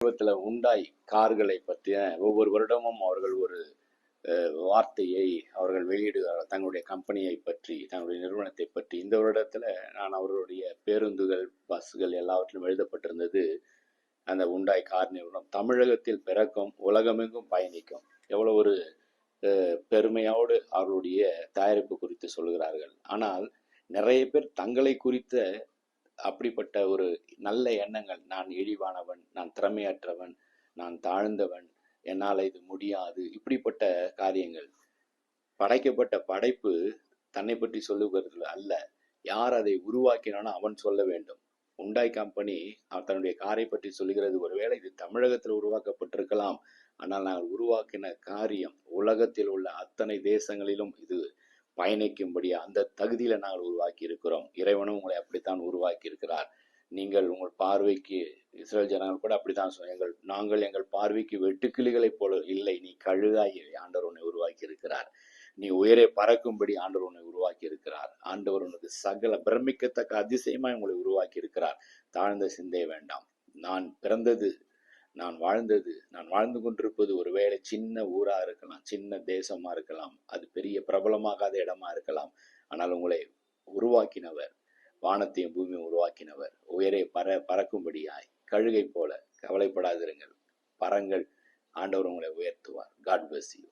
சமீபத்தில் உண்டாய் கார்களை பற்றிய ஒவ்வொரு வருடமும் அவர்கள் ஒரு வார்த்தையை அவர்கள் வெளியிடுகிறார்கள் தங்களுடைய கம்பெனியை பற்றி தங்களுடைய நிறுவனத்தை பற்றி. இந்த வருடத்தில் நான் அவர்களுடைய பேருந்துகள் பஸ்கள் எல்லாவற்றிலும் எழுதப்பட்டிருந்தது அந்த உண்டாய் கார் நிறுவனம். தமிழகத்தில் பிறக்கும் உலகமெங்கும் பயணிக்கும். எவ்வளோ ஒரு பெருமையோடு அவர்களுடைய தயாரிப்பு குறித்து சொல்கிறார்கள். ஆனால் நிறைய பேர் தங்களை குறித்த அப்படிப்பட்ட ஒரு நல்ல எண்ணங்கள். நான் இழிவானவன் நான் திறமையற்றவன் நான் தாழ்ந்தவன் என்னால் இது முடியாது இப்படிப்பட்ட காரியங்கள். படைக்கப்பட்ட படைப்பு தன்னை பற்றி சொல்லுகிறது அல்ல. யார் அதை உருவாக்கினானோ அவன் சொல்ல வேண்டும். உண்டாய் கம்பெனி அவர் தன்னுடைய காரை பற்றி சொல்கிறது ஒருவேளை இது தமிழகத்தில் உருவாக்கப்பட்டிருக்கலாம். ஆனால் நாங்கள் உருவாக்கின காரியம் உலகத்தில் உள்ள அத்தனை தேசங்களிலும் பயணிக்கும்படி அந்த தகுதியில நாங்கள் உருவாக்கி இருக்கிறோம் இறைவனும் உங்களை அப்படித்தான் உருவாக்கி இருக்கிறார் நீங்கள் உங்கள் பார்வைக்கு இஸ்ரேல் ஜனங்கள் கூட அப்படித்தான் எங்கள் நாங்கள் எங்கள் பார்வைக்கு வெட்டுக்கிளிகளைப் போல இல்லை. நீ கழுகாய் ஆண்டவர் உன்னை உருவாக்கி இருக்கிறார் நீ உயரே பறக்கும்படி ஆண்டவர் உன்னை உருவாக்கி இருக்கிறார் ஆண்டவர் உனக்கு சகல பிரமிக்கத்தக்க அதிசயமாய் உங்களை உருவாக்கி இருக்கிறார் தாழ்ந்த சிந்தை வேண்டாம். நான் பிறந்தது நான் வாழ்ந்தது நான் வாழ்ந்து கொண்டிருப்பது ஒருவேளை சின்ன ஊரா இருக்கலாம் சின்ன தேசமா இருக்கலாம் அது பெரிய பிரபலமாகாத இடமா இருக்கலாம். ஆனால் உங்களை உருவாக்கினவர் வானத்தையும் பூமியும் உருவாக்கினவர் உயரே பற பறக்கும்படியாய் கழுகை போல கவலைப்படாதிருங்கள் பரங்கள் ஆண்டவர் உங்களை உயர்த்துவார். God bless you